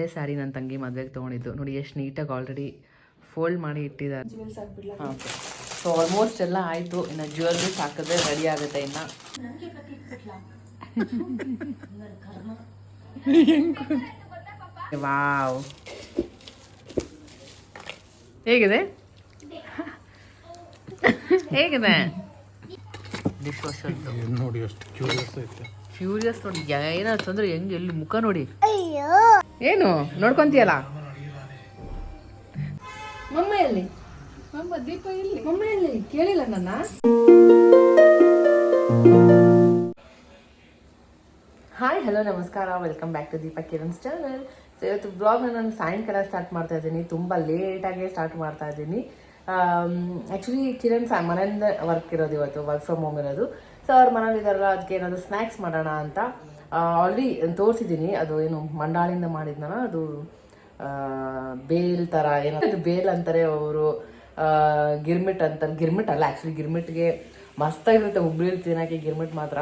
ಅದೇ ಸ್ಯಾರಿ ನನ್ನ ತಂಗಿ ಮದುವೆಗೆ ತೊಗೊಂಡಿದ್ದು. ನೋಡಿ ಎಷ್ಟು ನೀಟಾಗಿ ಆಲ್ರೆಡಿ ಫೋಲ್ಡ್ ಮಾಡಿ ಇಟ್ಟಿದ್ದಾರೆ. ಹಾಂ ಸೊ ಆಲ್ಮೋಸ್ಟ್ ಎಲ್ಲ ಆಯಿತು. ಇನ್ನು ಜ್ಯುವೆಲ್ರೀಸ್ ಹಾಕಿದ್ರೆ ರೆಡಿ ಆಗುತ್ತೆ ಇನ್ನು. ವಾವ್ ಹೇಗಿದೆ? ಹೇಗಿದೆ? ಡಿಶ್ ನೋಡಿ ಎಷ್ಟು ಕ್ಯೂರಿಯಸ್ ಐತೆ. ಫ್ಯೂರಿಯಸ್ ನೋಡಿ ಏನಾದ್ರು ತೊಂದ್ರೆ ಹೆಂಗೆ ಎಲ್ಲಿ ಮುಖ ನೋಡಿ? ಏನು? ನೋಡ್ಕೊಂತೀಯಲ್ಲ? ಮಮ್ಮ ಎಲ್ಲಿ? ಮಮ್ಮ ದೀಪ ಎಲ್ಲಿ? ಮಮ್ಮ ಎಲ್ಲಿ? ಕೇಳಿಲ್ಲ ನನ್ನ. ಹಾಯ್ ಹಲೋ ನಮಸ್ಕಾರ. Welcome back to Deepa Kiran's channel so ಇವತ್ತು ಬ್ಲಾಗ್ನ ನಾನು ಸಾಯಂಕಾಲ ಸ್ಟಾರ್ಟ್ ಮಾಡ್ತಾ ಇದ್ದೀನಿ. ತುಂಬ ಲೇಟಾಗೆ ಸ್ಟಾರ್ಟ್ ಮಾಡ್ತಾ ಇದ್ದೀನಿ. ಆ್ಯಕ್ಚುಲಿ ಕಿರಣ್ ಸಾ ಮನೆಯಿಂದ ವರ್ಕ್ ಇರೋದು ಇವತ್ತು ವರ್ಕ್ ಫ್ರಮ್ ಹೋಮ್ ಇರೋದು. ಸೊ ಅವ್ರ ಮನೇಲಿ ಇದಾರಲ್ಲ ಅದಕ್ಕೆ ಏನಾದರೂ ಸ್ನ್ಯಾಕ್ಸ್ ಮಾಡೋಣ ಅಂತ. ಆಲ್ರೆಡಿ ತೋರಿಸಿದ್ದೀನಿ. ಅದು ಏನು ಮಂಡಾಳಿಂದ ಮಾಡಿದ್ನಲ್ಲ, ಅದು ಬೇಲ್ ಥರ ಏನಾದ್ರು ಬೇಲ್ ಅಂತಾರೆ ಅವರು. ಗಿರ್ಮಿಟ್ ಅಂತಾರೆ. ಗಿರ್ಮಿಟ್ ಅಲ್ಲ ಆ್ಯಕ್ಚುಲಿ ಗಿರ್ಮಿಟ್ಗೆ ಮಸ್ತಾಗಿರುತ್ತೆ ಹುಬ್ಳಿಲಿ ತಿನ್ನೋಕ್ಕೆ ಗಿರ್ಮಿಟ್ ಮಾತ್ರ.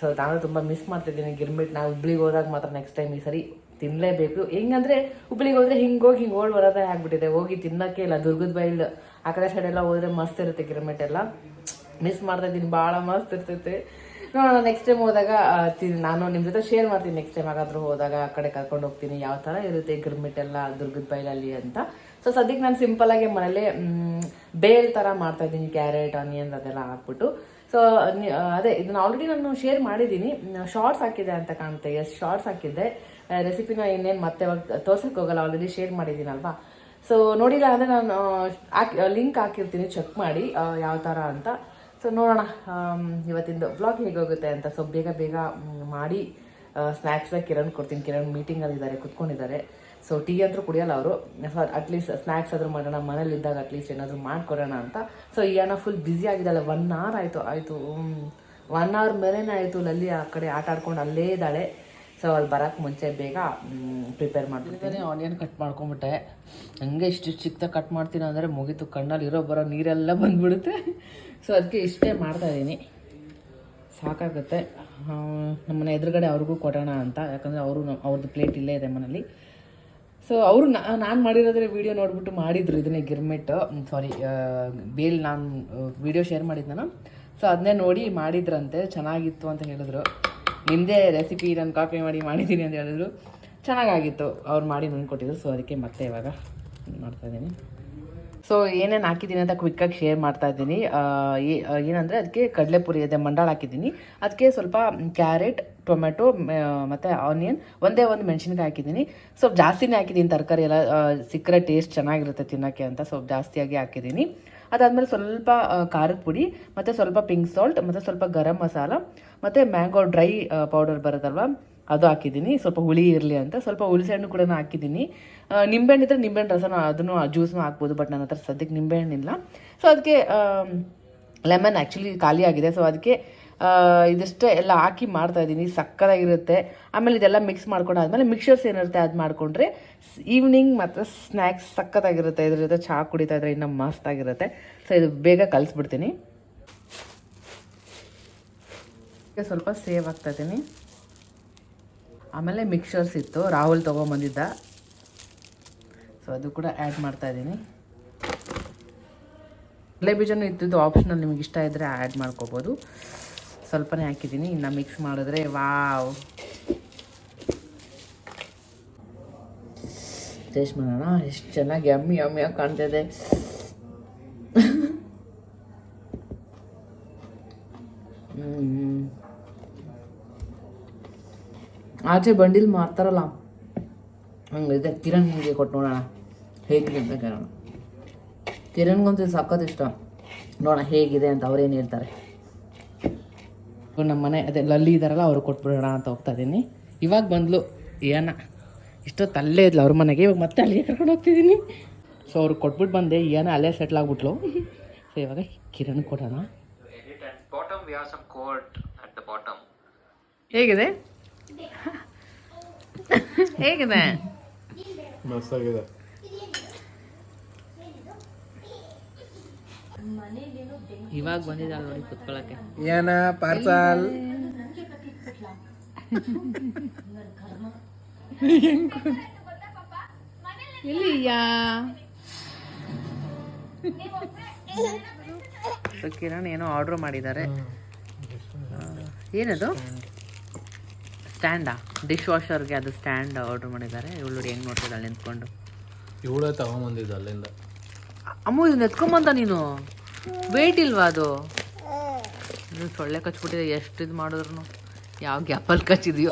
ಸೊ ನಾನು ತುಂಬ ಮಿಸ್ ಮಾಡ್ತಿದ್ದೀನಿ ಗಿರ್ಮಿಟ್. ನಾವು ಹುಬ್ಳಿಗೆ ಹೋದಾಗ ಮಾತ್ರ ನೆಕ್ಸ್ಟ್ ಟೈಮ್ ಈ ಸರಿ ತಿನ್ನಲೇಬೇಕು ಹೆಂಗಂದ್ರೆ, ಹುಬ್ಳಿಗೆ ಹೋದ್ರೆ ಹಿಂಗೆ ಹೋಗಿ ಹಿಂಗೆ ಓಡ್ ಬರೋದೇ ಆಗ್ಬಿಟ್ಟಿದೆ. ಹೋಗಿ ತಿನ್ನೋಕ್ಕೆ ಇಲ್ಲ, ದುರ್ಗದ ಬೈಲ್ ಆ ಕಡೆ ಸೈಡೆಲ್ಲ ಹೋದ್ರೆ ಮಸ್ತ್ ಇರುತ್ತೆ ಗಿರ್ಮಿಟ್ ಎಲ್ಲ. ಮಿಸ್ ಮಾಡ್ತಾ ಇದ್ದೀನಿ ಭಾಳ ಮಸ್ತ್ ಇರ್ತೈತೆ. ನೋಡೋಣ ನೆಕ್ಸ್ಟ್ ಟೈಮ್ ಹೋದಾಗ ನಾನು ನಿಮ್ಮ ಜೊತೆ ಶೇರ್ ಮಾಡ್ತೀನಿ ನೆಕ್ಸ್ಟ್ ಟೈಮ್ ಹಾಗಾದ್ರೂ ಹೋದಾಗ, ಆ ಕಡೆ ಕರ್ಕೊಂಡು ಹೋಗ್ತೀನಿ, ಯಾವ ಥರ ಇರುತ್ತೆ ಗಿರ್ಮಿಟ್ ಎಲ್ಲ, ದುರ್ಗದ ಬೈಲಲ್ಲಿ ಅಂತ. ಸೊ ಸದ್ಯಕ್ಕೆ ನಾನು ಸಿಂಪಲ್ ಆಗಿ ಮನೇಲಿ ಬೇಲ್ ಥರ ಮಾಡ್ತಾ ಇದ್ದೀನಿ, ಕ್ಯಾರೆಟ್, ಆನಿಯನ್ ಅದೆಲ್ಲ ಹಾಕ್ಬಿಟ್ಟು. ಸೊ ಅದೇ, ಇದನ್ನ ಆಲ್ರೆಡಿ ನಾನು ಶೇರ್ ಮಾಡಿದ್ದೀನಿ. ಶಾರ್ಟ್ಸ್ ಹಾಕಿದೆ ಅಂತ ಕಾಣುತ್ತೆ ಎಸ್ ಶಾರ್ಟ್ಸ್ ಹಾಕಿದ್ದೆ. ರೆಸಿಪಿನ ಇನ್ನೇನು ಮತ್ತೆ ತೋರ್ಸಕ್ಕೆ ಹೋಗಲ್ಲ ಆಲ್ರೆಡಿ ಶೇರ್ ಮಾಡಿದ್ದೀನಲ್ವಾ? ಸೊ ನೋಡಿಲ್ಲ ಅಂದರೆ ನಾನು ಲಿಂಕ್ ಹಾಕಿರ್ತೀನಿ ಚೆಕ್ ಮಾಡಿ ಯಾವ ಥರ ಅಂತ. ಸೊ ನೋಡೋಣ ಇವತ್ತಿಂದು ವ್ಲಾಗ್ ಹೇಗೋಗುತ್ತೆ ಅಂತ. ಸೊ ಬೇಗ ಬೇಗ ಮಾಡಿ ಸ್ನ್ಯಾಕ್ಸ್ ಕಿರಣ್ ಕೊಡ್ತೀನಿ. ಕಿರಣ್ ಮೀಟಿಂಗಲ್ಲಿ ಇದ್ದಾರೆ ಕುತ್ಕೊಂಡಿದ್ದಾರೆ. ಸೊ ಟೀ ಅಂತೂ ಕುಡಿಯಲ್ಲ ಅವರು. ಅಟ್ಲೀಸ್ಟ್ ಸ್ನ್ಯಾಕ್ಸ್ ಆದರೂ ಮಾಡೋಣ, ಮನೇಲಿ ಇದ್ದಾಗ ಅಟ್ಲೀಸ್ಟ್ ಏನಾದರೂ ಮಾಡ್ಕೊಡೋಣ ಅಂತ. ಸೊ ಈಯನ ಫುಲ್ ಬ್ಯುಸಿ ಆಗಿದ್ದಾಳೆ. ಒನ್ ಅವರ್ ಆಯಿತು ಆಯಿತು ಒನ್ ಅವರ್ ಮೇಲೇನೆ ಆಯಿತು, ಲಲ್ಲಿ ಆ ಕಡೆ ಆಟ ಆಡ್ಕೊಂಡು ಅಲ್ಲೇ ಇದ್ದಾಳೆ. ಸೊ ಅಲ್ಲಿ ಬರೋಕ್ಕೆ ಮುಂಚೆ ಬೇಗ ಪ್ರಿಪೇರ್ ಮಾಡ್ತೀನಿ ಆನಿಯನ್ ಕಟ್ ಮಾಡ್ಕೊಂಬಿಟ್ಟೆ ಹಂಗೆ ಇಷ್ಟು ಚಿಕ್ಕ ಕಟ್ ಮಾಡ್ತೀನಿ ಅಂದರೆ ಮುಗೀತು. ಕಣ್ಣಲ್ಲಿ ಇರೋ ಬರೋ ನೀರೆಲ್ಲ ಬಂದ್ಬಿಡುತ್ತೆ. ಸೊ ಅದಕ್ಕೆ ಇಷ್ಟೇ ಮಾಡ್ತಾ ಇದ್ದೀನಿ ಸಾಕಾಗುತ್ತೆ. ನಮ್ಮನೆ ಎದುರುಗಡೆ ಅವ್ರಿಗೂ ಕೊಡೋಣ ಅಂತ. ಯಾಕಂದರೆ ಅವರು ಅವ್ರದ್ದು ಪ್ಲೇಟ್ ಇಲ್ಲೇ ಇದೆ ಮನೇಲಿ ಸೊ ಅವರು ನಾನು ಮಾಡಿರೋದ್ರೆ ವಿಡಿಯೋ ನೋಡಿಬಿಟ್ಟು ಮಾಡಿದ್ರು ಇದನ್ನೇ ಗಿರ್ಮಿಟ್. ಸಾರಿ ಬೇಲ್ ನಾನು ವೀಡಿಯೋ ಶೇರ್ ಮಾಡಿದ್ನಲ್ಲ? ಸೊ ಅದನ್ನೇ ನೋಡಿ ಮಾಡಿದ್ರಂತೆ. ಚೆನ್ನಾಗಿತ್ತು ಅಂತ ಹೇಳಿದ್ರು. ನಿಮ್ಮದೇ ರೆಸಿಪಿ ನಾನು ಕಾಪಿ ಮಾಡಿ ಮಾಡಿದ್ದೀನಿ ಅಂತ ಹೇಳಿದ್ರು. ಚೆನ್ನಾಗಾಗಿತ್ತು. ಅವ್ರು ಮಾಡಿ ನಂಗೆ ಕೊಟ್ಟಿದ್ರು. ಸೊ ಅದಕ್ಕೆ ಮತ್ತೆ ಇವಾಗ ಮಾಡ್ತಾ ಇದ್ದೀನಿ ಸೊ ಏನೇನು ಹಾಕಿದ್ದೀನಿ ಅಂತ ಕ್ವಿಕ್ಕಾಗಿ ಶೇರ್ ಮಾಡ್ತಾ ಇದ್ದೀನಿ. ಏನಂದರೆ ಅದಕ್ಕೆ ಕಡಲೆಪುರಿ ಇದೆ ಮಂಡಾಳ ಹಾಕಿದ್ದೀನಿ ಅದಕ್ಕೆ ಸ್ವಲ್ಪ ಕ್ಯಾರೆಟ್ ಟೊಮೆಟೊ ಮತ್ತು ಆನಿಯನ್ ಒಂದೇ ಒಂದು ಮೆಣಸಿನ್ಕಾಯಿ ಹಾಕಿದ್ದೀನಿ ಸ್ವಲ್ಪ ಜಾಸ್ತಿನೇ ಹಾಕಿದ್ದೀನಿ ತರಕಾರಿ ಎಲ್ಲ. ಸಿಕ್ಕರೆ ಟೇಸ್ಟ್ ಚೆನ್ನಾಗಿರುತ್ತೆ ತಿನ್ನೋಕ್ಕೆ ಅಂತ ಸ್ವಲ್ಪ ಜಾಸ್ತಿಯಾಗಿ ಹಾಕಿದ್ದೀನಿ ಅದಾದಮೇಲೆ ಸ್ವಲ್ಪ ಖಾರದ ಪುಡಿ, ಮತ್ತು ಸ್ವಲ್ಪ ಪಿಂಕ್ ಸಾಲ್ಟ್ ಮತ್ತು ಸ್ವಲ್ಪ ಗರಂ ಮಸಾಲ, ಮತ್ತು ಮ್ಯಾಂಗೋ ಡ್ರೈ ಪೌಡರ್ ಬರುತ್ತಲ್ವ? ಅದು ಹಾಕಿದ್ದೀನಿ. ಸ್ವಲ್ಪ ಹುಳಿ ಇರಲಿ ಅಂತ. ಸ್ವಲ್ಪ ಹುಳಿಸೆಹಣ್ಣು ಕೂಡ ಹಾಕಿದ್ದೀನಿ. ನಿಂಬೆಹಣ್ಣು ಇದ್ದರೆ ನಿಂಬೆಹಣ್ಣು ರಸನ ಅದನ್ನು ಜ್ಯೂಸ್ನೂ ಹಾಕ್ಬೋದು, ಬಟ್ ನನ್ನ ಹತ್ರ ಸದ್ಯಕ್ಕೆ ನಿಂಬೆಹಣ್ಣಿಲ್ಲ ಸೊ ಅದಕ್ಕೆ ಲೆಮನ್ ಆ್ಯಕ್ಚುಲಿ ಖಾಲಿ ಆಗಿದೆ. ಸೊ ಅದಕ್ಕೆ ಇದಿಷ್ಟೇ ಎಲ್ಲ ಹಾಕಿ ಮಾಡ್ತಾ ಇದ್ದೀನಿ. ಸಕ್ಕತ್ತಾಗಿರುತ್ತೆ ಆಮೇಲೆ ಇದೆಲ್ಲ ಮಿಕ್ಸ್ ಮಾಡ್ಕೊಂಡು ಆದಮೇಲೆ ಮಿಕ್ಸರ್ಸ್ ಏನಿರುತ್ತೆ ಅದು ಮಾಡಿಕೊಂಡ್ರೆ ಈವ್ನಿಂಗ್ ಮಾತ್ರ ಸ್ನ್ಯಾಕ್ಸ್ ಸಕ್ಕತ್ತಾಗಿರುತ್ತೆ. ಇದ್ರ ಜೊತೆ ಚಹಾ ಕುಡಿತಾ ಇದ್ರೆ ಇನ್ನೂ ಮಸ್ತಾಗಿರುತ್ತೆ. ಸೊ ಇದು ಬೇಗ ಕಲಿಸ್ಬಿಡ್ತೀನಿ. ಸ್ವಲ್ಪ ಸೇವ್ ಆಗ್ತಾ ಇದ್ದೀನಿ. ಆಮೇಲೆ ಮಿಕ್ಸರ್ಸ್ ಇತ್ತು. ರಾಹುಲ್ ತೊಗೊಂಬಂದಿದ್ದ. ಸೊ ಅದು ಕೂಡ ಆ್ಯಡ್ ಮಾಡ್ತಾ ಇದ್ದೀನಿ. ಕಡಲೆ ಬೀಜನೂ ಇದ್ದಿದ್ದು ಆಪ್ಷನಲ್ ನಿಮಗೆ ಇಷ್ಟ ಇದ್ದರೆ ಆ್ಯಡ್ ಮಾಡ್ಕೋಬೋದು. ಸ್ವಲ್ಪನೇ ಹಾಕಿದ್ದೀನಿ. ಇನ್ನು ಮಿಕ್ಸ್ ಮಾಡಿದ್ರೆ ವಾವ್. ಟೇಸ್ಟ್ ಮಾಡೋಣ. ಎಷ್ಟು ಚೆನ್ನಾಗಿ ಯಮ್ಮಿ ಯಮ್ಮಿಯಾಗಿ ಕಾಣ್ತಿದೆ. ಆಚೆ ಬಂಡಿಲ್ ಮಾರ್ತಾರಲ್ಲ. ಕಿರಣ್ ಮುಂಗೆ ಕೊಟ್ಟು ನೋಡೋಣ ಹೇಗಿದೆ ಅಂತ ಕೇಳೋಣ. ಕಿರಣ್ಗಂತೂ ಸಖತ್ ಇಷ್ಟ. ನೋಡೋಣ ಹೇಗಿದೆ ಅಂತ ಅವ್ರೇನು ಹೇಳ್ತಾರೆ. ನಮ್ಮ ಮನೆ ಅದೇ ಲಲ್ಲಿ ಇದ್ದಾರಲ್ಲ ಅವ್ರು ಕೊಟ್ಬಿಡೋಣ ಅಂತ ಹೋಗ್ತಾ ಇದ್ದೀನಿ ಇವಾಗ ಬಂದ್ಲು ಏನ? ಇಷ್ಟೊತ್ತು ಅಲ್ಲೇ ಇದ್ಲು ಅವ್ರ ಮನೆಗೆ. ಇವಾಗ ಮತ್ತೆ ಅಲ್ಲಿಗೆ ಕರ್ಕೊಂಡು ಹೋಗ್ತಿದ್ದೀನಿ ಸೊ ಅವ್ರು ಕೊಟ್ಬಿಟ್ಟು ಬಂದೆ. ಏನ? ಅಲ್ಲೇ ಸೆಟ್ಲ್ ಆಗ್ಬಿಟ್ಲು. ಸೊ ಇವಾಗ ಕಿರಣ್ ಕೊಡೋಣ. ಹೇಗಿದೆ? ಹೇಗಿದೆ? ಮಸ್ತಾಗಿದೆ. ಇವಾಗ ಬಂದಿದ್ದಾಳೆ ನೋಡಿ ಕುತ್ಕೊಳ್ಳೋಕ್ಕೆ ಏನ ಪಾರ್ಸಲ್? ಎಲ್ಲಿಯಾ? ಕಿರಣ್ ಏನೋ ಆರ್ಡ್ರ್ ಮಾಡಿದ್ದಾರೆ. ಏನದು? ಸ್ಟ್ಯಾಂಡಾ ಡಿಶ್ ವಾಷರ್ಗೆ ಅದು ಸ್ಟ್ಯಾಂಡ್ ಆರ್ಡರ್ ಮಾಡಿದ್ದಾರೆ. ಇವಳು ಹೆಂಗೆ ನೋಡ್ತಿದ್ದಾಳೆ ನಿಂತ್ಕೊಂಡು. ಇವಳೇ ತಗೊಂಬಂದಿದ್ದು ಅಲ್ಲಿಂದ. ಅಮ್ಮ ಇದನ್ನ ಎತ್ಕೊಂಬಂದ ನೀನು? ವೇಟ್ ಇಲ್ವಾ ಅದು? ಇದು ಸೊಳ್ಳೆ ಕಚ್ಬಿಟ್ಟಿದೆ. ಎಷ್ಟು ಇದು ಮಾಡಿದ್ರು ಯಾವ ಗ್ಯಾಪಲ್ಲಿ ಕಚ್ಚಿದ್ಯೋ?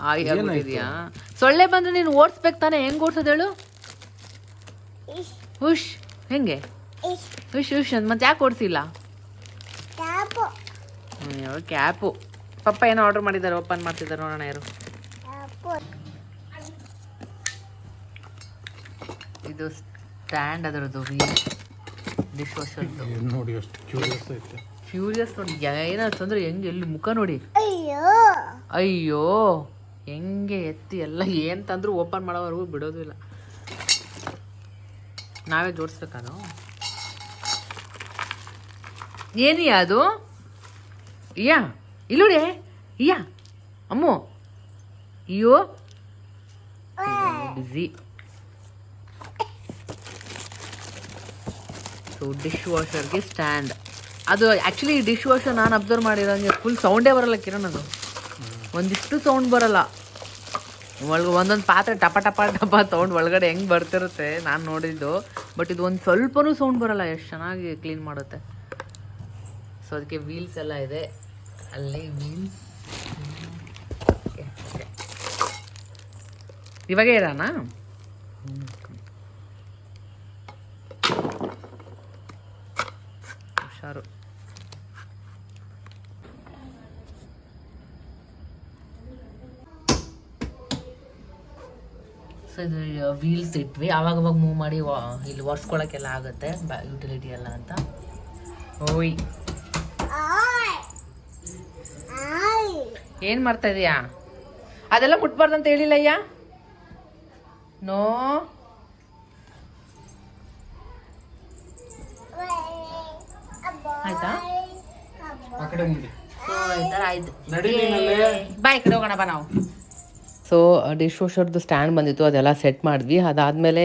ಆಗಿ ಆಗ್ಬಿಟ್ಟಿದ್ಯಾ? ಸೊಳ್ಳೆ ಬಂದ್ರೆ ನೀನು ಓಡಿಸ್ಬೇಕು ತಾನೆ? ಹೆಂಗ್ ಓಡಿಸೋದೇಳು ಹೇಳು? ಹುಷ್. ಹೆಂಗೆ? ಹುಷ್ ಹುಷ್ ಅಂತ ಮತ್ತೆ ಯಾಕೆ ಓಡಿಸಿಲ್ಲ? ಕ್ಯಾಪು. ಪಪ್ಪ ಏನೋ ಆರ್ಡರ್ ಮಾಡಿದ್ದಾರೆ ಓಪನ್ ಮಾಡ್ತಿದ್ದಾರೆ ನೋಡೋಣ ಯಾರು. ಇದು ಸ್ಟ್ಯಾಂಡ್ ಅದರದ್ದು ಡಿಶ್ ವಾಶರ್ದು ನೋಡಿ ಅಷ್ಟು ಕ್ಯೂರಿಯಸ್ ಐತೆ. ಕ್ಯೂರಿಯಸ್ ನೋಡಿ ಏನಾಯ್ತು ಅಂದ್ರೆ ಹೆಂಗೆ ಎಲ್ಲಿ ಮುಖ ನೋಡಿ. ಅಯ್ಯೋ. ಹೆಂಗೆ ಎತ್ತಿ ಎಲ್ಲ ಏನು ತಂದ್ರು ಓಪನ್ ಮಾಡೋವರೆಗೂ ಬಿಡೋದು ಇಲ್ಲ. ನಾವೇ ಜೋಡಿಸ್ಬೇಕಾನು? ಏನಿಯಾ ಅದು? ಇಯ್ಯಾ ಇಲ್ಲೋಡೆ ಇಯ್ಯಾ. ಅಮ್ಮು. ಅಯ್ಯೋ. ಬಿಸಿ. ಸೊ ಡಿಶ್ ವಾಷರ್ಗೆ ಸ್ಟ್ಯಾಂಡ್ ಅದು ಆ್ಯಕ್ಚುಲಿ ಡಿಶ್ ವಾಷರ್ ನಾನು ಅಬ್ಸರ್ವ್ ಮಾಡಿರೋಂಗೆ ಫುಲ್ ಸೌಂಡೇ ಬರಲ್ಲ ಕಿರಣ್ ಅದು. ಒಂದಿಷ್ಟು ಸೌಂಡ್ ಬರಲ್ಲ. ಒಳಗೆ ಒಂದೊಂದು ಪಾತ್ರೆ ಟಪ ಟಪ ಟಪ ಸೌಂಡ್ ಒಳಗಡೆ ಹೆಂಗೆ ಬರ್ತಿರುತ್ತೆ ನಾನು ನೋಡಿದ್ದು. ಬಟ್ ಇದು ಒಂದು ಸ್ವಲ್ಪನೂ ಸೌಂಡ್ ಬರಲ್ಲ, ಎಷ್ಟು ಚೆನ್ನಾಗಿ ಕ್ಲೀನ್ ಮಾಡುತ್ತೆ. ಸೊ ಅದಕ್ಕೆ ವೀಲ್ಸ್ ಎಲ್ಲ ಇದೆ. ಅಲ್ಲಿ ಇವಾಗೇ ಇರಾನ? ಹುಷಾರು. ಸೊ ಇದು ವೀಲ್ಸ್ ಇಟ್ವಿ ಅವಾಗವಾಗ ಅವಾಗ ಮೂವ್ ಮಾಡಿ ಇಲ್ಲಿ ಒರೆಸ್ಕೊಳಕ್ಕೆಲ್ಲ ಆಗುತ್ತೆ ಯುಟಿಲಿಟಿ ಎಲ್ಲ ಅಂತ. ಓಯ್. ಏನು ಮಾಡ್ತಾ ಇದೀಯಾ? ಅದೆಲ್ಲ ಅಂತ ಹೇಳಿಲ್ಲ ಅಯ್ಯ ನೋ. ಆಯ್ತಾ? ಆಯ್ತು. ನಡಿ ನೀನಲ್ಲೇ. ಬಾ ಈ ಕಡೆ ಹೋಗೋಣ ಬಾ ನಾವು. ಸೊ ಡಿಶ್ ವಾಷರ್ದು ಸ್ಟ್ಯಾಂಡ್ ಬಂದಿತ್ತು, ಅದೆಲ್ಲ ಸೆಟ್ ಮಾಡಿದ್ವಿ. ಅದಾದಮೇಲೆ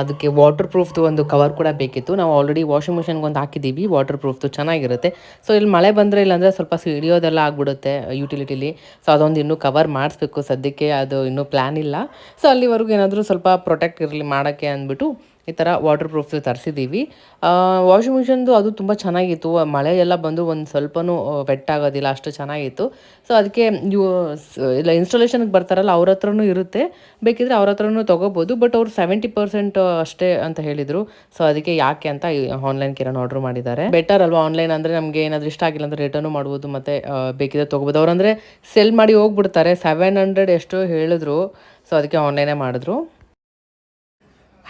ಅದಕ್ಕೆ ವಾಟರ್ ಪ್ರೂಫ್ದು ಒಂದು ಕವರ್ ಕೂಡ ಬೇಕಿತ್ತು. ನಾವು ಆಲ್ರೆಡಿ ವಾಷಿಂಗ್ ಮಿಷನ್ಗೆ ಒಂದು ಹಾಕಿದ್ದೀವಿ ವಾಟರ್ ಪ್ರೂಫ್ದು ಚೆನ್ನಾಗಿರುತ್ತೆ. ಸೊ ಇಲ್ಲಿ ಮಳೆ ಬಂದರೆ ಇಲ್ಲಾಂದರೆ ಸ್ವಲ್ಪ ಸಿಡಿಯೋದೆಲ್ಲ ಆಗ್ಬಿಡುತ್ತೆ ಯುಟಿಲಿಟಿಲಿ ಸೊ ಅದೊಂದು ಇನ್ನೂ ಕವರ್ ಮಾಡಿಸ್ಬೇಕು. ಸದ್ಯಕ್ಕೆ ಅದು ಇನ್ನೂ ಪ್ಲ್ಯಾನ್ ಇಲ್ಲ. ಸೊ ಅಲ್ಲಿವರೆಗೂ ಏನಾದರೂ ಸ್ವಲ್ಪ ಪ್ರೊಟೆಕ್ಟ್ ಇರಲಿ ಮಾಡೋಕ್ಕೆ ಅಂದ್ಬಿಟ್ಟು ಈ ಥರ ವಾಟರ್ ಪ್ರೂಫ್ ತರಿಸಿದ್ದೀವಿ ವಾಷಿಂಗ್ ಮಿಷಿನ್ದು ಅದು ತುಂಬ ಚೆನ್ನಾಗಿತ್ತು. ಮಳೆ ಎಲ್ಲ ಬಂದು ಒಂದು ಸ್ವಲ್ಪನೂ ಆಗೋದಿಲ್ಲ, ಅಷ್ಟು ಚೆನ್ನಾಗಿತ್ತು. ಸೊ ಅದಕ್ಕೆ ನೀವು ಇಲ್ಲ ಇನ್ಸ್ಟಾಲೇಷನ್ಗೆ ಬರ್ತಾರಲ್ಲ, ಅವ್ರ ಹತ್ರನೂ ಇರುತ್ತೆ. ಬೇಕಿದ್ರೆ ಅವ್ರ ಹತ್ರನೂ ತೊಗೋಬೋದು ಬಟ್ ಅವ್ರು ಸೆವೆಂಟಿ ಪರ್ಸೆಂಟ್ ಅಷ್ಟೇ ಅಂತ ಹೇಳಿದರು. ಸೊ ಅದಕ್ಕೆ ಯಾಕೆ ಅಂತ ಆನ್ಲೈನ್ ಕಿರಣ್ ಆರ್ಡ್ರ್ ಮಾಡಿದ್ದಾರೆ. ಬೆಟರ್ ಅಲ್ವಾ ಆನ್ಲೈನ್ ಅಂದರೆ ನಮಗೆ ಏನಾದರೂ ಇಷ್ಟ ಆಗಿಲ್ಲ ಅಂದರೆ ರಿಟರ್ನು ಮಾಡ್ಬೋದು, ಮತ್ತು ಬೇಕಿದ್ರೆ ತೊಗೋಬೋದು. ಅವ್ರಂದರೆ ಸೆಲ್ ಮಾಡಿ ಹೋಗ್ಬಿಡ್ತಾರೆ. ಸೆವೆನ್ ಹಂಡ್ರೆಡ್ ಎಷ್ಟೋ ಹೇಳಿದ್ರು. ಸೊ ಅದಕ್ಕೆ ಆನ್ಲೈನೇ ಮಾಡಿದ್ರು.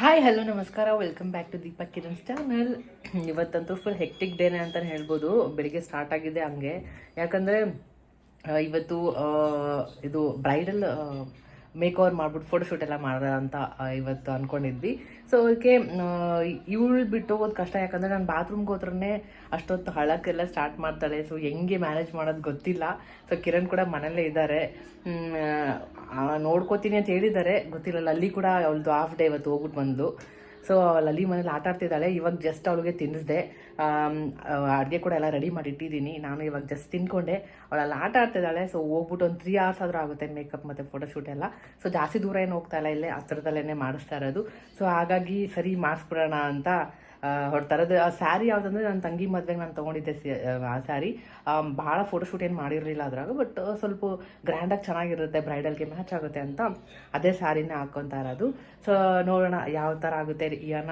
ಹಾಯ್ ಹಲೋ ನಮಸ್ಕಾರ. Welcome back to Deepak Kiran channel ಇವತ್ತಂತೂ full hectic ಡೇನೆ ಅಂತಲೇ ಹೇಳ್ಬೋದು. ಬೆಳಿಗ್ಗೆ ಸ್ಟಾರ್ಟ್ ಆಗಿದೆ ಹಂಗೆ. ಯಾಕಂದರೆ ಇವತ್ತು ಇದು ಬ್ರೈಡಲ್ ಮೇಕ್ ಓವರ್ ಮಾಡ್ಬಿಟ್ಟು ಫೋಟೋಶೂಟ್ ಎಲ್ಲ ಮಾಡೋಣ ಅಂತ ಇವತ್ತು ಅಂದ್ಕೊಂಡಿದ್ವಿ ಸೊ ಅದಕ್ಕೆ ಇವಳು ಬಿಟ್ಟು ಹೋಗೋದು ಕಷ್ಟ, ಯಾಕಂದರೆ ನಾನು ಬಾತ್ರೂಮ್ಗೆ ಹೋದ್ರೇ ಅಷ್ಟೊತ್ತು ಹಳಕ್ಕೆಲ್ಲ ಸ್ಟಾರ್ಟ್ ಮಾಡ್ತಾಳೆ. ಸೊ ಹೆಂಗೆ ಮ್ಯಾನೇಜ್ ಮಾಡೋದು ಗೊತ್ತಿಲ್ಲ. ಸೊ ಕಿರಣ್ ಕೂಡ ಮನೇಲೇ ಇದ್ದಾರೆ ನೋಡ್ಕೋತೀನಿ ಅಂತ ಹೇಳಿದ್ದಾರೆ. ಗೊತ್ತಿರಲ್ಲ ಅಲ್ಲಿ ಕೂಡ ಅವಳದು ಹಾಫ್ ಡೇ ಇವತ್ತು ಹೋಗ್ಬಿಟ್ಟು ಬಂದು ಸೊ ಲಲಿ ಮನೇಲಿ ಆಟ ಆಡ್ತಿದ್ದಾಳೆ. ಇವಾಗ ಜಸ್ಟ್ ಅವಳಿಗೆ ತಿನ್ನಿಸ್ದೆ. ಅಡುಗೆ ಕೂಡ ಎಲ್ಲ ರೆಡಿ ಮಾಡಿ ಇಟ್ಟಿದ್ದೀನಿ ನಾನು ಇವಾಗ ಜಸ್ಟ್ ತಿನ್ಕೊಂಡೆ. ಅವಳಲ್ಲಿ ಆಟ ಆಡ್ತಿದ್ದಾಳೆ. ಸೊ ಹೋಗ್ಬಿಟ್ಟು ಒಂದು ತ್ರೀ ಅವರ್ಸ್ ಆದರೂ ಆಗುತ್ತೆ ಮೇಕಪ್ ಮತ್ತು ಫೋಟೋಶೂಟ್ ಎಲ್ಲ. ಸೊ ಜಾಸ್ತಿ ದೂರ ಏನು ಹೋಗ್ತಾ ಇಲ್ಲ. ಇಲ್ಲೇ ಹತ್ರದಲ್ಲೇ ಮಾಡಿಸ್ತಾ ಇರೋದು. ಸೊ ಹಾಗಾಗಿ ಸರಿ ಮಾಡಿಸ್ಬಿಡೋಣ ಅಂತ ಹೊಡ್ತಾರದು ಆ ಸ್ಯಾರಿ ಯಾವುದಂದ್ರೆ ನನ್ನ ತಂಗಿ ಮದುವೆಗೆ ನಾನು ತೊಗೊಂಡಿದ್ದೆ ಆ ಸ್ಯಾರಿ. ಭಾಳ ಫೋಟೋಶೂಟ್ ಏನು ಮಾಡಿರಲಿಲ್ಲ ಅದ್ರಾಗ ಬಟ್ ಸ್ವಲ್ಪ ಗ್ರ್ಯಾಂಡಾಗಿ ಚೆನ್ನಾಗಿರುತ್ತೆ ಬ್ರೈಡಲ್ಗೆ ಮ್ಯಾಚ್ ಆಗುತ್ತೆ ಅಂತ ಅದೇ ಸ್ಯಾರಿನೇ ಹಾಕ್ಕೊತಾ ಇರೋದು. ಸೊ ನೋಡೋಣ ಯಾವ ಥರ ಆಗುತ್ತೆ. ಇಯಾನ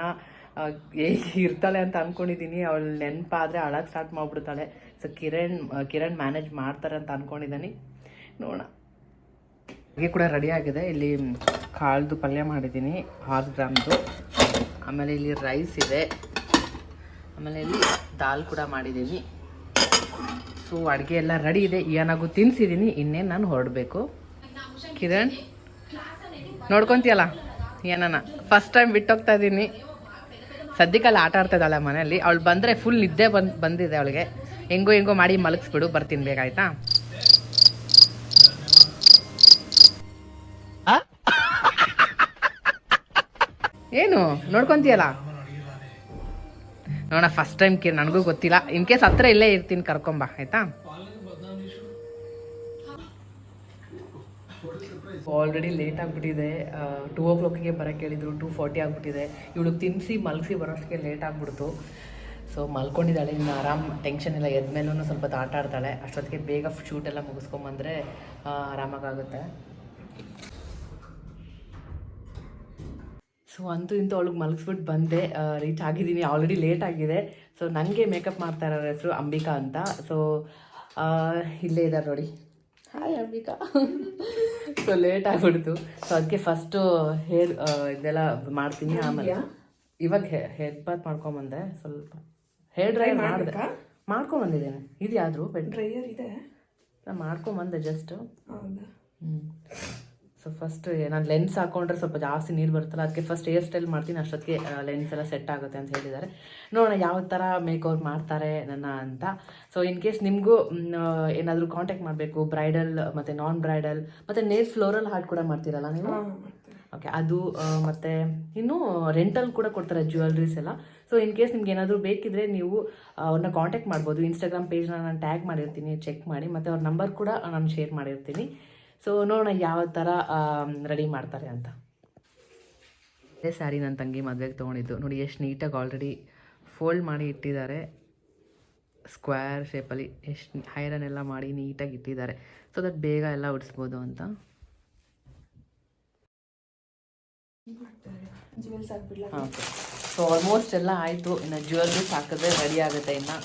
ಹೇಗೆ ಇರ್ತಾಳೆ ಅಂತ ಅಂದ್ಕೊಂಡಿದ್ದೀನಿ ಅವಳು ನೆನಪಾದರೆ ಅಳಕ್ಕೆ ಸ್ಟಾರ್ಟ್ ಮಾಡಿಬಿಡ್ತಾಳೆ. ಸೊ ಕಿರಣ್ ಕಿರಣ್ ಮ್ಯಾನೇಜ್ ಮಾಡ್ತಾರೆ ಅಂತ ಅಂದ್ಕೊಂಡಿದ್ದೀನಿ ನೋಡೋಣ. ಹೀಗೆ ಕೂಡ ರೆಡಿ ಆಗಿದೆ. ಇಲ್ಲಿ, ಕಾಳ್ದು ಪಲ್ಯ ಮಾಡಿದ್ದೀನಿ ಆರು ಗ್ರಾಮ್ದು. ಆಮೇಲೆ ಇಲ್ಲಿ ರೈಸ್ ಇದೆ. ಆಮೇಲೆ ಇಲ್ಲಿ ದಾಲ್ ಕೂಡ ಮಾಡಿದ್ದೀನಿ ಸೊ ಅಡುಗೆ ಎಲ್ಲ ರೆಡಿ ಇದೆ. ಏನಾಗೂ ತಿನ್ಸಿದ್ದೀನಿ ಇನ್ನೇನು ನಾನು ಹೊರಡಬೇಕು. ಕಿರಣ್, ನೋಡ್ಕೊತೀಯಲ್ಲ ಏನನ ಫಸ್ಟ್ ಟೈಮ್ ಬಿಟ್ಟೋಗ್ತಾ ಇದ್ದೀನಿ ಸದ್ಯಕ್ಕಲ್ಲಿ ಆಟ ಆಡ್ತಾ ಇದ್ದಾಳೆ ಮನೆಯಲ್ಲಿ. ಅವಳು ಬಂದರೆ ಫುಲ್ ನಿದ್ದೆ ಬಂದು ಬಂದಿದೆ ಅವಳಿಗೆ. ಹೆಂಗೋ ಹೆಂಗೋ ಮಾಡಿ ಮಲಗಿಸ್ಬಿಡು, ಬರ್ತೀನಿ ಬೇಕಾಯ್ತಾ ಏನು? ನೋಡ್ಕೊಂತೀಯಲ್ಲ? ನೋಡ ಫಸ್ಟ್ ಟೈಮ್ ಕೇ ನನಗೂ ಗೊತ್ತಿಲ್ಲ. ಇನ್ ಕೇಸ್ ಹತ್ರ ಇಲ್ಲೇ ಇರ್ತೀನಿ, ಕರ್ಕೊಂಬ, ಆಯ್ತಾ? ಆಲ್ರೆಡಿ ಲೇಟ್ ಆಗಿಬಿಟ್ಟಿದೆ. ಟೂ ಓ ಕ್ಲಾಕಿಗೆ ಬರೋಕ್ಕೆ ಹೇಳಿದ್ರು ಟೂ ಫಾರ್ಟಿ ಆಗಿಬಿಟ್ಟಿದೆ. ಇವಳು ತಿನ್ನಿಸಿ ಮಲಗಿಸಿ ಬರೋಷ್ಟಕ್ಕೆ ಲೇಟ್ ಆಗಿಬಿಡ್ತು. ಸೊ ಮಲ್ಕೊಂಡಿದ್ದಾಳೆ, ಇನ್ನು ಆರಾಮ್ ಟೆನ್ಷನ್ ಇಲ್ಲ. ಎದ್ಮೇಲೂ ಸ್ವಲ್ಪ ಆಟ ಆಡ್ತಾಳೆ. ಅಷ್ಟೊತ್ತಿಗೆ ಬೇಗ ಶೂಟ್ ಎಲ್ಲ ಮುಗಿಸ್ಕೊಂಬಂದ್ರೆ ಆರಾಮಾಗುತ್ತೆ ಸೊ ಅಂತೂ ಇಂತೂ ಅವಳಿಗೆ ಮಲಗಿಸ್ಬಿಟ್ಟು ಬಂದೆ. ರೀಚ್ ಆಗಿದ್ದೀನಿ. ಆಲ್ರೆಡಿ ಲೇಟ್ ಆಗಿದೆ. ಸೊ ನನಗೆ ಮೇಕಪ್ ಮಾಡ್ತಾ ಇರೋ ಹೆಸರು ಅಂಬಿಕಾ ಅಂತ. ಸೊ ಇಲ್ಲೇ ಇದ್ದಾರೆ ನೋಡಿ. ಹಾಯ್ ಅಂಬಿಕಾ. ಸೊ ಲೇಟ್ ಆಗ್ಬಿಡ್ತು. ಸೊ ಅದಕ್ಕೆ ಫಸ್ಟು ಹೇರ್ ಇದೆಲ್ಲ ಮಾಡ್ತೀನಿ ಆಮೇಲೆ. ಇವಾಗ ಹೇರ್ ಬಾತ್ ಮಾಡ್ಕೊಂಬಂದೆ. ಸ್ವಲ್ಪ ಹೇರ್ ಡ್ರೈ ಮಾಡಿದೆ. ಮಾಡ್ಕೊಂಬಂದಿದ್ದೇನೆ. ಇದು ಬೆಡ್ ಡ್ರೈಯರ್ ಇದೆ? ನಾನು ಮಾಡ್ಕೊಂಬಂದೆ ಜಸ್ಟು ಹ್ಞೂ ಸೊ ಫಸ್ಟ್ ನಾನು ಲೆನ್ಸ್ ಹಾಕೊಂಡ್ರೆ ಸ್ವಲ್ಪ ಜಾಸ್ತಿ ನೀರು ಬರುತ್ತಲ್ಲ ಅದಕ್ಕೆ ಫಸ್ಟ್ ಹೇರ್ ಸ್ಟೈಲ್ ಮಾಡ್ತೀನಿ ಅಷ್ಟೊತ್ತಿಗೆ ಲೆನ್ಸ್ ಎಲ್ಲ ಸೆಟ್ ಆಗುತ್ತೆ ಅಂತ ಹೇಳಿದ್ದಾರೆ. ನೋಡೋಣ ಯಾವ ಥರ ಮೇಕ್ ಓವರ್ ಮಾಡ್ತಾರೆ ನನ್ನ ಅಂತ. ಸೊ ಇನ್ ಕೇಸ್ ನಿಮಗೂ ಏನಾದರೂ ಕಾಂಟ್ಯಾಕ್ಟ್ ಮಾಡಬೇಕು ಬ್ರೈಡಲ್ ಮತ್ತು ನಾನ್ ಬ್ರೈಡಲ್ ಮತ್ತು ನೇರ್ ಫ್ಲೋರಲ್ ಹಾರ್ಟ್ ಕೂಡ ಮಾಡ್ತೀರಲ್ಲ ನೀವು? ಓಕೆ ಅದು ಮತ್ತು ಮತ್ತೆ ಇನ್ನು ರೆಂಟಲ್ ಕೂಡ ಕೊಡ್ತಾರೆ ಜ್ಯುವೆಲ್ರೀಸ್ ಎಲ್ಲ. ಸೊ ಇನ್ ಕೇಸ್ ನಿಮ್ಗೆ ಏನಾದರೂ ಬೇಕಿದ್ರೆ ನೀವು ಅವ್ರನ್ನ ಕಾಂಟ್ಯಾಕ್ಟ್ ಮಾಡ್ಬೋದು. ಇನ್ಸ್ಟಾಗ್ರಾಮ್ ಪೇಜ್ನ ನಾನು ಟ್ಯಾಗ್ ಮಾಡಿರ್ತೀನಿ ಚೆಕ್ ಮಾಡಿ ಮತ್ತು ಅವ್ರ ನಂಬರ್ ಕೂಡ ನಾನು ಶೇರ್ ಮಾಡಿರ್ತೀನಿ. ಸೊ ನೋಡೋಣ ಯಾವ ಥರ ರೆಡಿ ಮಾಡ್ತಾರೆ ಅಂತ. ಇದೇ ಸ್ಯಾರಿ ನನ್ನ ತಂಗಿ ಮದುವೆಗೆ ತೊಗೊಂಡಿದ್ದು. ನೋಡಿ ಎಷ್ಟು ನೀಟಾಗಿ ಆಲ್ರೆಡಿ ಫೋಲ್ಡ್ ಮಾಡಿ ಇಟ್ಟಿದ್ದಾರೆ. ಸ್ಕ್ವೇರ್ ಶೇಪಲ್ಲಿ ಎಷ್ಟು ಐರನ್ ಎಲ್ಲ ಮಾಡಿ ನೀಟಾಗಿ ಇಟ್ಟಿದ್ದಾರೆ. ಸೊ ದಟ್ ಬೇಗ ಎಲ್ಲ ಉಡಿಸ್ಬೋದು ಅಂತ. ಓಕೆ ಸೊ ಆಲ್ಮೋಸ್ಟ್ ಎಲ್ಲ ಆಯಿತು. ಇನ್ನು ಜ್ಯುವೆಲ್ರಿ ಸಾಕಿದ್ರೆ ರೆಡಿ ಆಗುತ್ತೆ ಇನ್ನು.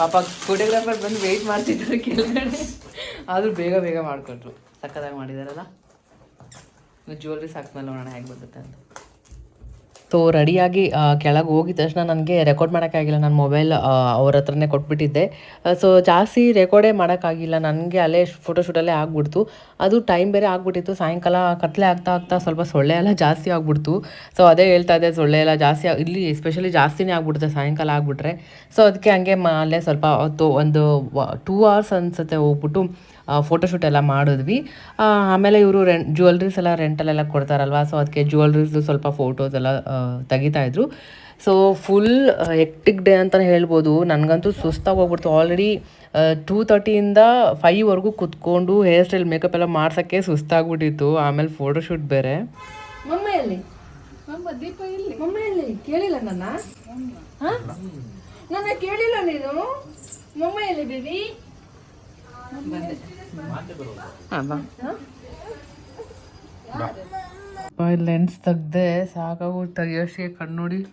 ಪಾಪ ಫೋಟೋಗ್ರಾಫರ್ ಬಂದು ವೆಯ್ಟ್ ಮಾಡ್ತಿದ್ದಾರೆ ಕೆಲವೇ ಆದರೂ ಬೇಗ ಬೇಗ ಮಾಡಿಕೊಟ್ರು. ಸಕ್ಕದಾಗಿ ಮಾಡಿದಾರಲ್ಲ? ಜ್ಯುವೆಲ್ರಿ ಜ್ಯುವೆಲ್ರೀಸ್ ಹಾಕ್ಮೇಲೆ ನೋಡೋಣ ಹೇಗೆ ಬರುತ್ತೆ ಅಂತ. ಸೊ ರೆಡಿಯಾಗಿ ಕೆಳಗೆ ಹೋಗಿದ ತಕ್ಷಣ ನನಗೆ ರೆಕಾರ್ಡ್ ಮಾಡೋಕ್ಕಾಗಿಲ್ಲ ನನ್ನ ಮೊಬೈಲ್ ಅವ್ರ ಹತ್ರನೇ ಕೊಟ್ಬಿಟ್ಟಿದ್ದೆ. ಸೊ ಜಾಸ್ತಿ ರೆಕಾರ್ಡೇ ಮಾಡೋಕ್ಕಾಗಿಲ್ಲ ನನಗೆ ಅಲ್ಲೇ ಫೋಟೋಶೂಟಲ್ಲೇ ಆಗ್ಬಿಡ್ತು. ಅದು ಟೈಮ್ ಬೇರೆ ಆಗ್ಬಿಟ್ಟಿತ್ತು. ಸಾಯಂಕಾಲ ಕತ್ಲೆ ಆಗ್ತಾ ಆಗ್ತಾ ಸ್ವಲ್ಪ ಸೊಳ್ಳೆ ಎಲ್ಲ ಜಾಸ್ತಿ ಆಗ್ಬಿಡ್ತು. ಸೊ ಅದೇ ಹೇಳ್ತಾ ಇದ್ದೆ, ಸೊಳ್ಳೆ ಎಲ್ಲ ಜಾಸ್ತಿ ಇಲ್ಲಿ ಎಸ್ಪೆಷಲಿ ಜಾಸ್ತಿನೇ ಆಗ್ಬಿಡುತ್ತೆ. ಸಾಯಂಕಾಲ ಆಗ್ಬಿಟ್ರೆ. ಸೊ ಅದಕ್ಕೆ ಹಂಗೆ ಅಲ್ಲೇ ಸ್ವಲ್ಪ ಹೊತ್ತು ಒಂದು ಟೂ ಅವರ್ಸ್ ಅನ್ಸುತ್ತೆ ಹೋಗ್ಬಿಟ್ಟು. ಫೋಟೋಶೂಟ್ ಎಲ್ಲ ಮಾಡಿದ್ವಿ. ಆಮೇಲೆ ಇವರು ರೆಂಟ್ ಜ್ಯುವೆಲ್ರೀಸ್ ಎಲ್ಲ ರೆಂಟಲ್ಲೆಲ್ಲ ಕೊಡ್ತಾರಲ್ವ ಸೊ ಅದಕ್ಕೆ ಜ್ಯುವೆಲ್ರೀಸ್ದು ಸ್ವಲ್ಪ ಫೋಟೋಸ್ ಎಲ್ಲ ತೆಗಿತಾಯಿದ್ರು ಸೊ ಫುಲ್ ಎಕ್ಟಿಕ್ ಡೇ ಅಂತಲೇ ಹೇಳ್ಬೋದು. ನನಗಂತೂ ಸುಸ್ತಾಗಿ ಹೋಗ್ಬಿಡ್ತು ಆಲ್ರೆಡಿ ಟೂ ತರ್ಟಿಯಿಂದ ಫೈವ್ವರೆಗೂ ಕುತ್ಕೊಂಡು ಹೇರ್ ಸ್ಟೈಲ್ ಮೇಕಪ್ ಎಲ್ಲ ಮಾಡ್ಸೋಕ್ಕೆ ಸುಸ್ತಾಗ್ಬಿಟ್ಟಿತ್ತು. ಆಮೇಲೆ ಫೋಟೋಶೂಟ್ ಬೇರೆ. ಕೇಳಿಲ್ಲ ನನ್ನ ಕೇಳಿಲ್ಲ ನೀನು. ಮಮ್ಮ ಎಲ್ಲಿ, ಬೇಬಿ? ಲೆನ್ಸ್ ತೆಗ್ದೆ ಸಾಕಾಗೋಗಿ ತೆಗಿಯೋಷ್ಟಿಗೆ ಕಣ್ಣು ನೋಡಿ.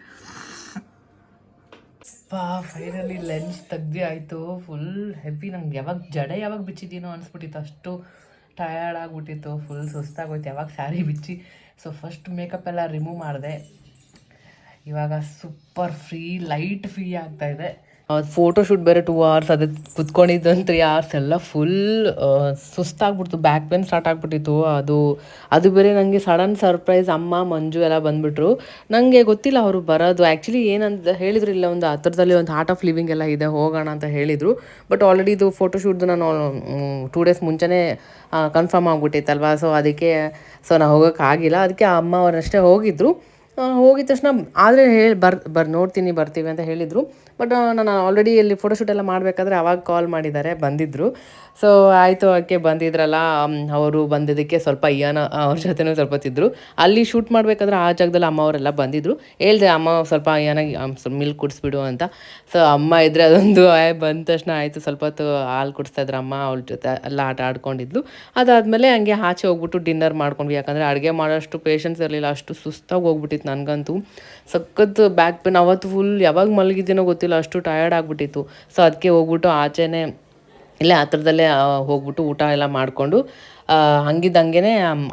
ಪಾ ಫೈನಲಿ ಲೆನ್ಸ್ ತೆಗ್ದಿ ಆಯಿತು. ಫುಲ್ ಹೆವಿ ನಂಗೆ ಯಾವಾಗ ಜಡೆ ಯಾವಾಗ ಬಿಚ್ಚಿದ್ದೀನೋ ಅನಿಸ್ಬಿಟ್ಟಿತ್ತು. ಅಷ್ಟು ಟಯರ್ಡ್ ಆಗಿಬಿಟ್ಟಿತ್ತು. ಫುಲ್ ಸುಸ್ತಾಗೋಯ್ತು. ಯಾವಾಗ ಸ್ಯಾರಿ ಬಿಚ್ಚಿ. ಸೊ ಫಸ್ಟ್ ಮೇಕಪ್ ಎಲ್ಲ ರಿಮೂವ್ ಮಾಡಿದೆ. ಇವಾಗ ಸೂಪರ್ ಫ್ರೀ ಲೈಟ್ ಫ್ರೀ ಆಗ್ತಾ ಇದೆ. ಫೋಟೋ ಶೂಟ್ ಬೇರೆ ಟೂ ಅವರ್ಸ್ ಅದು ಕುತ್ಕೊಂಡಿದ್ದು ತ್ರೀ ಅವರ್ಸ್ ಎಲ್ಲ ಫುಲ್ ಸುಸ್ತಾಗ್ಬಿಡ್ತು. ಬ್ಯಾಕ್ ಪೇನ್ ಸ್ಟಾರ್ಟ್ ಆಗ್ಬಿಟ್ಟಿತ್ತು. ಅದು ಅದು ಬೇರೆ ನನಗೆ ಸಡನ್ ಸರ್ಪ್ರೈಸ್ ಅಮ್ಮ ಮಂಜು ಎಲ್ಲ ಬಂದ್ಬಿಟ್ರು. ನನಗೆ ಗೊತ್ತಿಲ್ಲ ಅವರು ಬರೋದು. ಆ್ಯಕ್ಚುಲಿ ಏನಂತ ಹೇಳಿದ್ರು ಇಲ್ಲ ಒಂದು ಹತ್ರದಲ್ಲಿ ಒಂದು ಹಾರ್ಟ್ ಆಫ್ ಲಿವಿಂಗ್ ಎಲ್ಲ ಇದೆ ಹೋಗೋಣ ಅಂತ ಹೇಳಿದರು. ಬಟ್ ಆಲ್ರೆಡಿ ಇದು ಫೋಟೋ ಶೂಟ್ದು ನಾನು ಟೂ ಡೇಸ್ ಮುಂಚೆನೇ ಕನ್ಫರ್ಮ್ ಆಗ್ಬಿಟ್ಟಿತ್ತಲ್ವಾ? ಸೊ ಅದಕ್ಕೆ ಸೊ ನಾನು ಹೋಗೋಕ್ಕಾಗಿಲ್ಲ ಅದಕ್ಕೆ ಅಮ್ಮ ಅವರಷ್ಟೇ ಹೋಗಿದ್ರು. ಆ, ಹೋಗಿದ ತಕ್ಷಣ, ಆದರೆ ಹೇಳಿ, ಬರ್ ಬರ್, ನೋಡ್ತೀನಿ, ಬರ್ತೀವಿ ಅಂತ ಹೇಳಿದರು. ಬಟ್ ನಾನು ಆಲ್ರೆಡಿ ಇಲ್ಲಿ ಫೋಟೋಶೂಟ್ ಎಲ್ಲ ಮಾಡಬೇಕಾದ್ರೆ ಅವಾಗ ಕಾಲ್ ಮಾಡಿದ್ದಾರೆ ಬಂದಿದ್ದರು ಸೊ ಆಯಿತು ಅದಕ್ಕೆ ಬಂದಿದ್ರಲ್ಲ ಅವರು ಬಂದಿದ್ದಕ್ಕೆ ಸ್ವಲ್ಪ ಅಯ್ಯನ ಅವ್ರ ಜೊತೆನೂ ಸ್ವಲ್ಪ ತಿದ್ದರು ಅಲ್ಲಿ ಶೂಟ್ ಮಾಡಬೇಕಾದ್ರೆ ಆ ಜಾಗದಲ್ಲಿ ಅಮ್ಮ ಅವರೆಲ್ಲ ಬಂದಿದ್ದರು ಹೇಳಿದೆ, ಅಮ್ಮ, ಸ್ವಲ್ಪ ಅಯ್ಯನ ಸ್ವಲ್ಪ ಮಿಲ್ಕ್ ಕುಡಿಸ್ಬಿಡು ಅಂತ. ಸೊ ಅಮ್ಮ ಇದ್ದರೆ ಅದೊಂದು ಬಂದ ತಕ್ಷಣ ಆಯಿತು, ಸ್ವಲ್ಪ ಹೊತ್ತು ಹಾಲು ಕುಡಿಸ್ತಾ ಇದ್ರು ಅಮ್ಮ ಅವ್ರ ಜೊತೆ ಎಲ್ಲ ಆಟ ಆಡ್ಕೊಂಡಿದ್ಲು. ಅದಾದಮೇಲೆ ಹಂಗೆ ಆಚೆ ಹೋಗ್ಬಿಟ್ಟು ಡಿನ್ನರ್ ಮಾಡ್ಕೊಂಡ್ವಿ. ಯಾಕಂದರೆ ಅಡುಗೆ ಮಾಡೋಷ್ಟು ಪೇಷನ್ಸ್ ಇರಲಿಲ್ಲ, ಅಷ್ಟು ಸುಸ್ತಾಗಿ ಹೋಗ್ಬಿಟ್ಟಿತ್ತು ನನಗಂತೂ ಸಖತ್ ಬ್ಯಾಕ್ ಪೇನ್ ಅವತ್ತು ಫುಲ್ ಯಾವಾಗ ಮಲಗಿದ್ದೀನೋ ಗೊತ್ತಿಲ್ಲ, ಅಷ್ಟು ಟಯರ್ಡ್ ಆಗಿಬಿಟ್ಟಿತ್ತು. ಸೊ ಅದಕ್ಕೆ ಹೋಗ್ಬಿಟ್ಟು ಆಚೆನೇ ಇಲ್ಲೇ ಹತ್ರದಲ್ಲೇ ಹೋಗ್ಬಿಟ್ಟು ಊಟ ಎಲ್ಲ ಮಾಡಿಕೊಂಡು ಹಂಗಿದ್ದಂಗೆ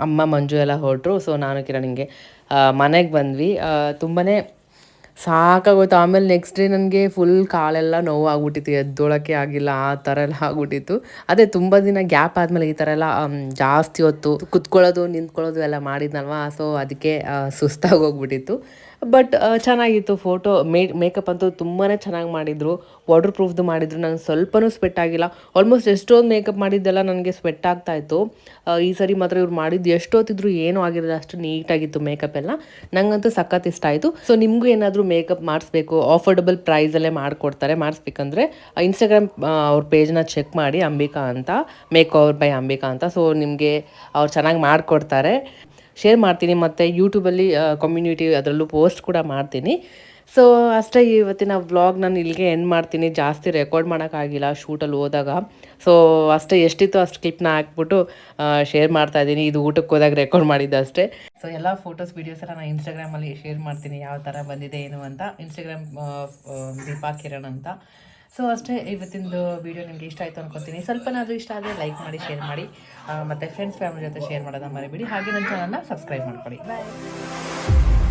ಅಮ್ಮ ಮಂಜು ಎಲ್ಲ ಹೊರಟರು. ಸೊ ನಾನು ಕಿರಣಿಗೆ ಮನೆಗೆ ಬಂದ್ವಿ. ತುಂಬಾ ಸಾಕಾಗೋಯ್ತು. ಆಮೇಲೆ ನೆಕ್ಸ್ಟ್ ಡೇ ನನಗೆ ಫುಲ್ ಕಾಲೆಲ್ಲ ನೋವು ಆಗ್ಬಿಟ್ಟಿತ್ತು ಎದ್ದೊಳಕ್ಕೆ ಆಗಿಲ್ಲ, ಆ ಥರ ಎಲ್ಲ ಆಗ್ಬಿಟ್ಟಿತ್ತು. ಅದೇ ತುಂಬ ದಿನ ಗ್ಯಾಪ್ ಆದಮೇಲೆ ಈ ಥರ ಎಲ್ಲ ಜಾಸ್ತಿ ಹೊತ್ತು ಕುತ್ಕೊಳ್ಳೋದು, ನಿಂತ್ಕೊಳ್ಳೋದು ಎಲ್ಲ ಮಾಡಿದ್ನಲ್ವಾ? ಸೊ ಅದಕ್ಕೆ ಸುಸ್ತಾಗಿ ಹೋಗ್ಬಿಟ್ಟಿತ್ತು. ಬಟ್ ಚೆನ್ನಾಗಿತ್ತು ಫೋಟೋ ಮೇ ಮೇಕಪ್ ಅಂತೂ ತುಂಬಾ ಚೆನ್ನಾಗಿ ಮಾಡಿದರು. ವಾಟರ್ ಪ್ರೂಫ್ದು ಮಾಡಿದ್ರು. ನಂಗೆ ಸ್ವಲ್ಪನೂ ಸ್ವೆಟ್ ಆಗಿಲ್ಲ. ಆಲ್ಮೋಸ್ಟ್ ಎಷ್ಟೊಂದು ಮೇಕಪ್ ಮಾಡಿದ್ದೆಲ್ಲ ನನಗೆ ಸ್ವೆಟ್ ಆಗ್ತಾಯಿತ್ತು ಈ ಸರಿ ಮಾತ್ರ ಇವ್ರು ಮಾಡಿದ್ದು ಎಷ್ಟೊತ್ತಿದ್ರು ಏನೂ ಆಗಿರಲಿಲ್ಲ. ಅಷ್ಟು ನೀಟಾಗಿತ್ತು ಮೇಕಪ್ ಎಲ್ಲ. ನಂಗಂತೂ ಸಖತ್ ಇಷ್ಟ ಆಯಿತು. ಸೊ ನಿಮಗೂ ಏನಾದರೂ ಮೇಕಪ್ ಮಾಡಿಸ್ಬೇಕು. ಆಫರ್ಡಬಲ್ ಪ್ರೈಸಲ್ಲೇ ಮಾಡಿಕೊಡ್ತಾರೆ. ಮಾಡಿಸ್ಬೇಕಂದ್ರೆ ಇನ್ಸ್ಟಾಗ್ರಾಮ್ ಅವ್ರ ಪೇಜ್ನ ಚೆಕ್ ಮಾಡಿ, ಅಂಬಿಕಾ ಅಂತ ಮೇಕ್ ಓವರ್ ಬೈ ಅಂಬಿಕಾ ಅಂತ. ಸೊ ನಿಮಗೆ ಅವ್ರು ಚೆನ್ನಾಗಿ ಮಾಡಿಕೊಡ್ತಾರೆ. ಶೇರ್ ಮಾಡ್ತೀನಿ ಮತ್ತು ಯೂಟ್ಯೂಬಲ್ಲಿ ಕಮ್ಯುನಿಟಿ ಅದರಲ್ಲೂ ಪೋಸ್ಟ್ ಕೂಡ ಮಾಡ್ತೀನಿ. ಸೊ ಅಷ್ಟೇ ಇವತ್ತಿನ ವ್ಲಾಗ್ ನಾನು ಇಲ್ಲಿಗೆ ಎಂಡ್ ಮಾಡ್ತೀನಿ. ಜಾಸ್ತಿ ರೆಕಾರ್ಡ್ ಮಾಡೋಕ್ಕಾಗಿಲ್ಲ ಶೂಟಲ್ಲಿ ಹೋದಾಗ. ಸೊ ಅಷ್ಟೇ ಎಷ್ಟಿತ್ತು ಅಷ್ಟು ಕ್ಲಿಪ್ನ ಹಾಕ್ಬಿಟ್ಟು ಶೇರ್ ಮಾಡ್ತಾ ಇದ್ದೀನಿ. ಇದು ಊಟಕ್ಕೆ ಹೋದಾಗ ರೆಕಾರ್ಡ್ ಮಾಡಿದ್ದು ಅಷ್ಟೇ. ಸೊ ಎಲ್ಲ ಫೋಟೋಸ್ ವೀಡಿಯೋಸ್ ಎಲ್ಲ ನಾನು ಇನ್ಸ್ಟಾಗ್ರಾಮಲ್ಲಿ ಶೇರ್ ಮಾಡ್ತೀನಿ. ಯಾವ ಥರ ಬಂದಿದೆ, ಏನು ಅಂತ. ಇನ್ಸ್ಟಾಗ್ರಾಮ್ ದೀಪಾ ಕಿರಣ್ ಅಂತ. ಸೊ ಅಷ್ಟೇ ಇವತ್ತಿಂದು ವೀಡಿಯೋ ನಿಮಗೆ ಇಷ್ಟ ಆಯಿತು ಅನ್ಕೊತೀನಿ. ಸ್ವಲ್ಪನಾದರೂ ಇಷ್ಟ ಆದರೆ ಲೈಕ್ ಮಾಡಿ ಶೇರ್ ಮಾಡಿ. ಮತ್ತು ಫ್ರೆಂಡ್ಸ್ ಫ್ಯಾಮಿಲಿ ಜೊತೆ ಶೇರ್ ಮಾಡೋದನ್ನ ಮರಿಬೇಡಿ. ಹಾಗೆ ನನ್ನ ಚಾನಲ್ನ ಸಬ್ಸ್ಕ್ರೈಬ್ ಮಾಡ್ಕೊಳ್ಳಿ. ಬಾಯ್